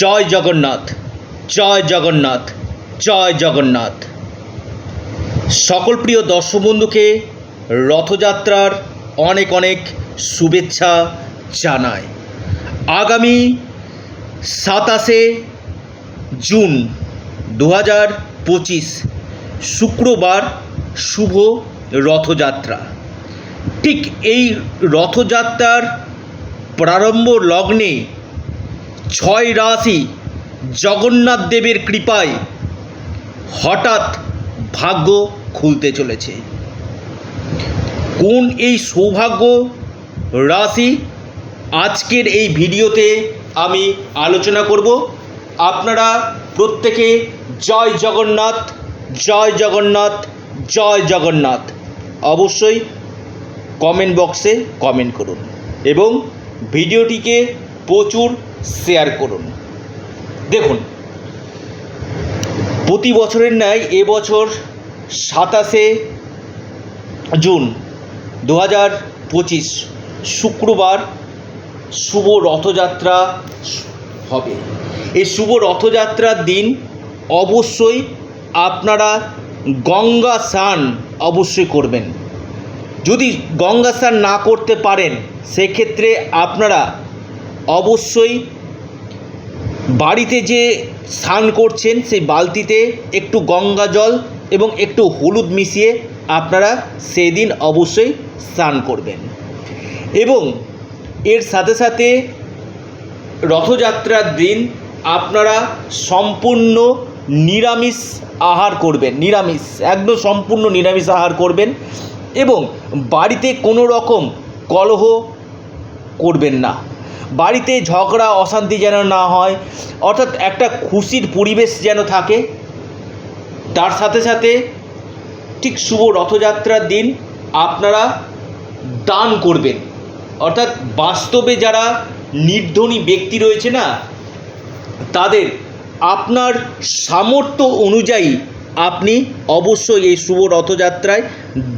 জয় জগন্নাথ জয় জগন্নাথ জয় জগন্নাথ। সকল প্রিয় দর্শক বন্ধুকে রথযাত্রার অনেক অনেক শুভেচ্ছা জানায় আগামী সাতাশে জুন দু হাজার পঁচিশ, শুক্রবার শুভ রথযাত্রা। ঠিক এই রথযাত্রার প্রারম্ভ লগ্নে ছয় রাশি জগন্নাথ দেবের কৃপায় হঠাৎ ভাগ্য খুলতে চলেছে। কোন এই সৌভাগ্য রাশি? আজকের এই ভিডিওতে আমি আলোচনা করব। আপনারা প্রত্যেকে জয় জগন্নাথ জয় জগন্নাথ জয় জগন্নাথ অবশ্যই কমেন্ট বক্সে কমেন্ট করুন এবং ভিডিওটিকে প্রচুর শেয়ার করুন। দেখুন, প্রতি বছরের ন্যায় এবছর সাতাশে জুন দু হাজার পঁচিশ শুক্রবার শুভ রথযাত্রা হবে। এই শুভ রথযাত্রার দিন অবশ্যই আপনারা গঙ্গা স্নান অবশ্যই করবেন। যদি গঙ্গা স্নান না করতে পারেন, সেক্ষেত্রে আপনারা অবশ্যই বাড়িতে যে স্নান করছেন সেই বালতিতে একটু গঙ্গা জল এবং একটু হলুদ মিশিয়ে আপনারা সেই দিন অবশ্যই স্নান করবেন। এবং এর সাথে সাথে রথযাত্রার দিন আপনারা সম্পূর্ণ নিরামিষ আহার করবেন, নিরামিষ, একদম সম্পূর্ণ নিরামিষ আহার করবেন এবং বাড়িতে কোনো রকম কলহ করবেন না। বাড়িতে ঝগড়া, অশান্তি যেন না হয়, অর্থাৎ একটা খুশির পরিবেশ যেন থাকে। তার সাথে সাথে ঠিক শুভ রথযাত্রার দিন আপনারা দান করবেন। অর্থাৎ বাস্তবে যারা নির্ধনী ব্যক্তি রয়েছে না, তাদের আপনার সামর্থ্য অনুযায়ী আপনি অবশ্যই এই শুভ রথযাত্রায়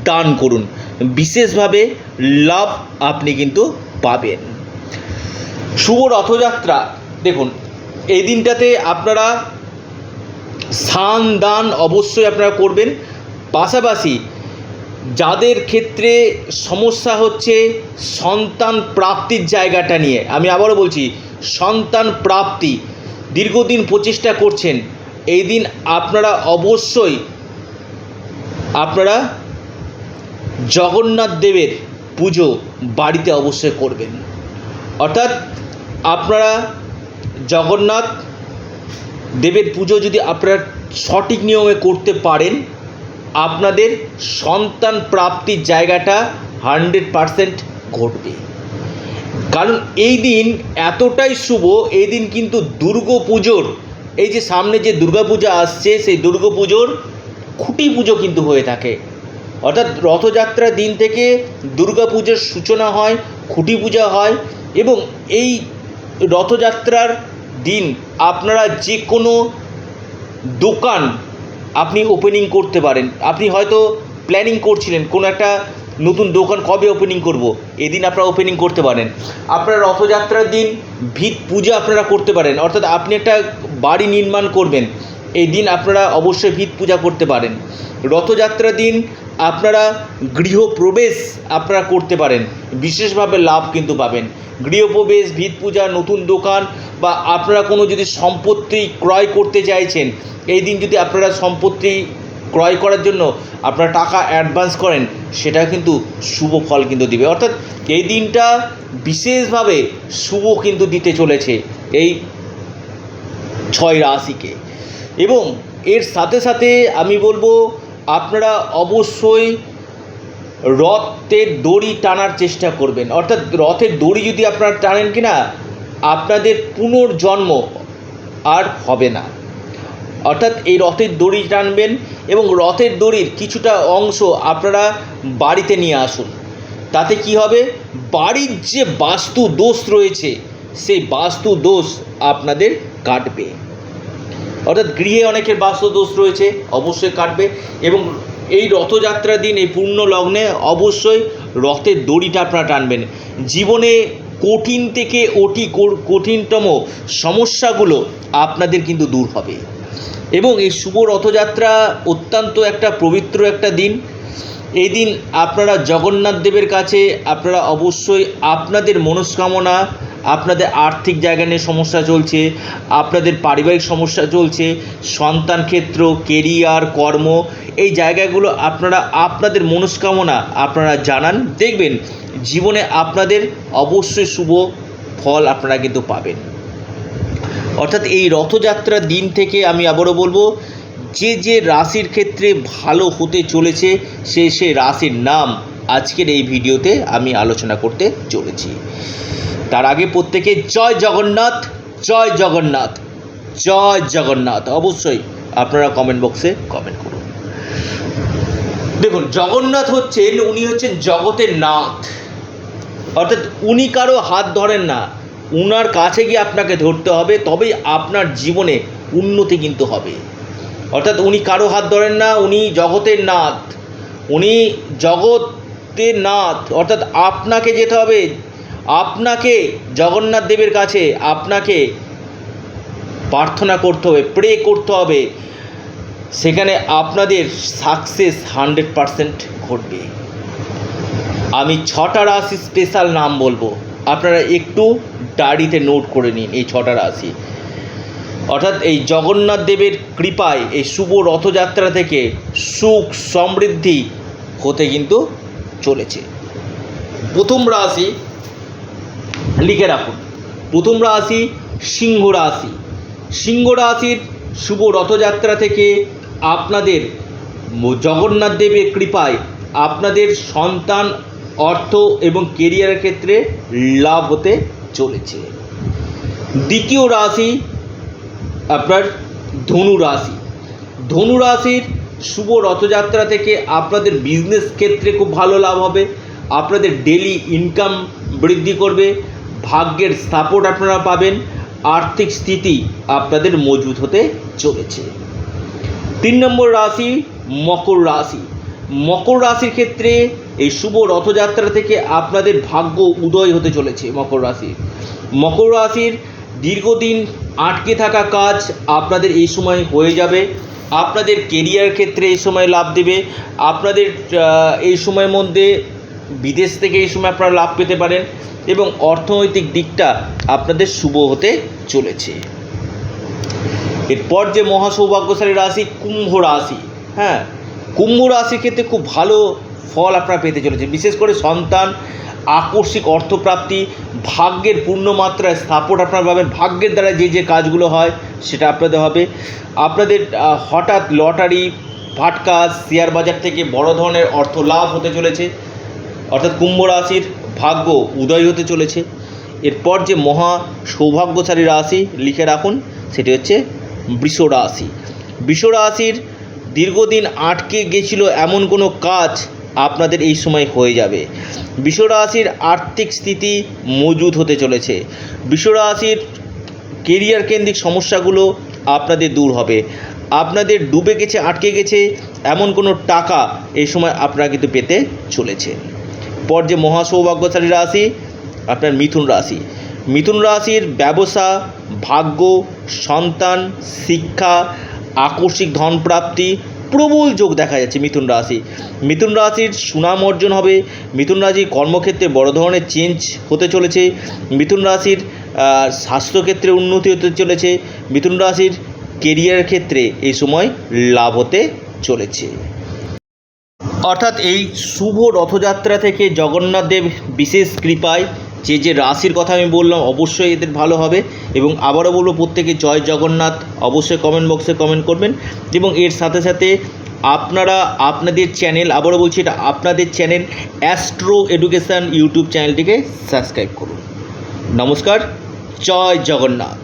দান করুন। বিশেষভাবে লাভ আপনি কিন্তু পাবেন। শুভ রথযাত্রা। দেখুন, এই দিনটাতে আপনারা স্নান দান অবশ্যই আপনারা করবেন। পাশাপাশি যাদের ক্ষেত্রে সমস্যা হচ্ছে সন্তান প্রাপ্তির জায়গাটা নিয়ে, আমি আবারও বলছি, সন্তান প্রাপ্তি, দীর্ঘদিন প্রচেষ্টা করছেন, এই দিন আপনারা অবশ্যই আপনারা জগন্নাথ দেবের পুজো বাড়িতে অবশ্যই করবেন। অর্থাৎ আপনারা জগন্নাথ দেবের পুজো যদি আপনারা সঠিক নিয়মে করতে পারেন, আপনাদের সন্তান প্রাপ্তির জায়গাটা হান্ড্রেড পারসেন্ট ঘটবে। কারণ এই দিন এতটাই শুভ, এই দিন কিন্তু দুর্গা পুজোর, এই যে সামনে যে দুর্গা পূজা আসছে, সেই দুর্গা পুজোর খুঁটি পুজো কিন্তু হয়ে থাকে। অর্থাৎ রথযাত্রার দিন থেকে দুর্গা পুজোর সূচনা হয় খুঁটি পূজা হয় এবং এই রথযাত্রার দিন আপনারা যে কোনো দোকান আপনি ওপেনিং করতে পারেন। আপনি হয়তো প্ল্যানিং করছিলেন, কোনো একটা নতুন দোকান কবে ওপেনিং করব? এদিন আপনারা ওপেনিং করতে পারেন। আপনারা রথযাত্রার দিন ভিত পূজা আপনারা করতে পারেন। অর্থাৎ আপনি একটা বাড়ি নির্মাণ করবেন। এই দিন আপনারা অবশ্যই ভিত পূজা করতে পারেন। রথযাত্রার দিন আপনারা গৃহপ্রবেশ আপনারা করতে পারেন। বিশেষভাবে লাভ কিন্তু পাবেন। গৃহপ্রবেশ ভিত পূজা নতুন দোকান বা আপনারা কোনো যদি সম্পত্তি ক্রয় করতে চাইছেন, এই দিন যদি আপনারা সম্পত্তি ক্রয় করার জন্য আপনারা টাকা অ্যাডভান্স করেন সেটা কিন্তু শুভ ফল কিন্তু দিবে। অর্থাৎ এই দিনটা বিশেষভাবে শুভ কিন্তু দিতে চলেছে এই ছয় রাশিকে। এবং এর সাথে সাথে আমি বলব আপনারা অবশ্যই রথের দড়ি টানার চেষ্টা করবেন। অর্থাৎ রথের দড়ি যদি আপনারা টানেন কি না আপনাদের পুনর্জন্ম আর হবে না। অর্থাৎ এই রথের দড়ি টানবেন এবং রথের দড়ির কিছুটা অংশ আপনারা বাড়িতে নিয়ে আসুন। তাতে কি হবে? বাড়ির যে বাস্তু দোষ রয়েছে, সেই বাস্তু দোষ আপনাদের কাটবে। অর্থাৎ গৃহে অনেকের বাস্তু দোষ রয়েছে, অবশ্যই কাটবে। এবং এই রথযাত্রার দিন, এই পূর্ণ লগ্নে অবশ্যই রথের দড়িটা আপনারা টানবেন। জীবনে কঠিন থেকে অতি কঠিনতম সমস্যাগুলো আপনাদের কিন্তু দূর হবে। এবং এই শুভ রথযাত্রা অত্যন্ত একটা পবিত্র একটা দিন। এই দিন আপনারা জগন্নাথ দেবের কাছে আপনারা অবশ্যই আপনাদের মনস্কামনা আপনাদের আর্থিক জায়গা নিয়ে সমস্যা চলছে, আপনাদের পারিবারিক সমস্যা চলছে, সন্তান ক্ষেত্র কেরিয়ার কর্ম, এই জায়গাগুলো আপনারা, আপনাদের মনস্কামনা আপনারা জানান, দেখবেন জীবনে আপনাদের অবশ্যই শুভ ফল আপনারা কিন্তু পাবেন। অর্থাৎ এই রথযাত্রার দিন থেকে আমি আবারও বলব, যে যে রাশির ক্ষেত্রে ভালো হতে চলেছে, সে সে রাশির নাম আজকের এই ভিডিওতে আমি আলোচনা করতে চলেছি। তার আগে প্রত্যেকে জয় জগন্নাথ জয় জগন্নাথ জয় জগন্নাথ। অবশ্যই আপনারা কমেন্ট বক্সে কমেন্ট করুন। দেখুন, জগন্নাথ হচ্ছেন, উনি হচ্ছেন জগতের নাথ। অর্থাৎ উনি কারও হাত ধরেন না। উনার কাছে গিয়ে আপনাকে ধরতে হবে, তবেই আপনার জীবনে উন্নতি কিন্তু হবে। অর্থাৎ উনি কারও হাত ধরেন না, উনি জগতের নাথ। উনি জগতের নাথ। অর্থাৎ আপনাকে যেতে হবে আপনাকে, জগন্নাথ দেবের কাছে আপনাকে প্রার্থনা করতে হবে প্রে করতে হবে। সেখানে আপনাদের সাকসেস হান্ড্রেড পারসেন্ট ঘটবে। আমি ছটা রাশি স্পেশাল নাম বলব। আপনারা একটু ডায়েরিতে নোট করে নিন এই ছটা রাশি। অর্থাৎ এই জগন্নাথ দেবের কৃপায় এই শুভ রথযাত্রা থেকে সুখ সমৃদ্ধি হতে কিন্তু চলেছে। প্রথম রাশি লিখে রাখুন। প্রথম রাশি সিংহ রাশি। সিংহ রাশির শুভ রথযাত্রা থেকে আপনাদের জগন্নাথ দেবের কৃপায় আপনাদের সন্তান, অর্থ এবং কেরিয়ারের ক্ষেত্রে লাভ হতে চলেছে। দ্বিতীয় রাশি আপনার ধনু রাশি। ধনু রাশির শুভ রথযাত্রা থেকে আপনাদের বিজনেস ক্ষেত্রে খুব ভালো লাভ হবে। আপনাদের ডেলি ইনকাম বৃদ্ধি করবে। ভাগ্যের সাপোর্ট আপনারা পাবেন। আর্থিক স্থিতি আপনাদের মজবুত হতে চলেছে। তিন নম্বর রাশি, মকর রাশি। মকর রাশির ক্ষেত্রে এই শুভ রথযাত্রা থেকে আপনাদের ভাগ্য উদয় হতে চলেছে মকর রাশির মকর রাশির দীর্ঘদিন আটকে থাকা কাজ আপনাদের এই সময় হয়ে যাবে। আপনাদের কেরিয়ার ক্ষেত্রে এই সময় লাভ দেবে। আপনাদের এই সময়ের মধ্যে বিদেশ থেকে এই সময় আপনারা লাভ পেতে পারেন এবং অর্থনৈতিক দিকটা আপনাদের শুভ হতে চলেছে। এরপর যে মহাসৌভাগ্যশালী রাশি কুম্ভ রাশি হ্যাঁ কুম্ভ রাশির ক্ষেত্রে খুব ভালো ফল আপনারা পেতে চলেছে বিশেষ করে সন্তান, আকস্মিক অর্থপ্রাপ্তি, ভাগ্যের পূর্ণ মাত্রায় সাপোর্ট আপনারা পাবেন। ভাগ্যের দ্বারা যে যে কাজগুলো হয় সেটা আপনাদের হবে। আপনাদের হঠাৎ লটারি ফাটকা শেয়ার বাজার থেকে বড় ধরনের অর্থ লাভ হতে চলেছে। অর্থাৎ কুম্ভ রাশির ভাগ্য উদয় হতে চলেছে। এরপর যে মহা সৌভাগ্যশালী রাশি লিখে রাখুন, সেটি হচ্ছে বৃষ রাশি। বৃষ রাশির দীর্ঘদিন আটকে গেছিল এমন কোনো কাজ আপনাদের এই সময় হয়ে যাবে। বৃষ রাশির আর্থিক স্থিতি মজুদ হতে চলেছে। বৃষ রাশির কেরিয়ার কেন্দ্রিক সমস্যাগুলো আপনাদের দূর হবে। আপনাদের ডুবে গেছে, আটকে গেছে এমন কোনো টাকা এই সময় আপনারা কিন্তু পেতে চলেছেন পর যে মহাসৌভাগ্যশালী রাশি, আপনার মিথুন রাশি। মিথুন রাশির ব্যবসা, ভাগ্য, সন্তান, শিক্ষা, আকস্মিক ধনপ্রাপ্তি, প্রবল যোগ দেখা যাচ্ছে মিথুন রাশি। মিথুন রাশির সুনাম অর্জন হবে, মিথুন রাশির কর্মক্ষেত্রে বড় ধরনের চেঞ্জ হতে চলেছে, মিথুন রাশির স্বাস্থ্যক্ষেত্রে উন্নতি হতে চলেছে, মিথুন রাশির কেরিয়ারের ক্ষেত্রে এই সময় লাভ হতে চলেছে। অর্থাৎ এই শুভ রথযাত্রা থেকে জগন্নাথ দেব বিশেষ কৃপায় যে যে রাশির কথা আমি বললাম, অবশ্যই এদের ভালো হবে। এবং আবারও বলব, প্রত্যেকে জয় জগন্নাথ, অবশ্যই কমেন্ট বক্সে কমেন্ট করবেন। এবং এর সাথে সাথে আপনারা আপনাদের চ্যানেল আবারও বলছি এটা আপনাদের চ্যানেল অ্যাস্ট্রো এডুকেশান ইউটিউব চ্যানেলটিকে সাবস্ক্রাইব করুন। নমস্কার, জয় জগন্নাথ।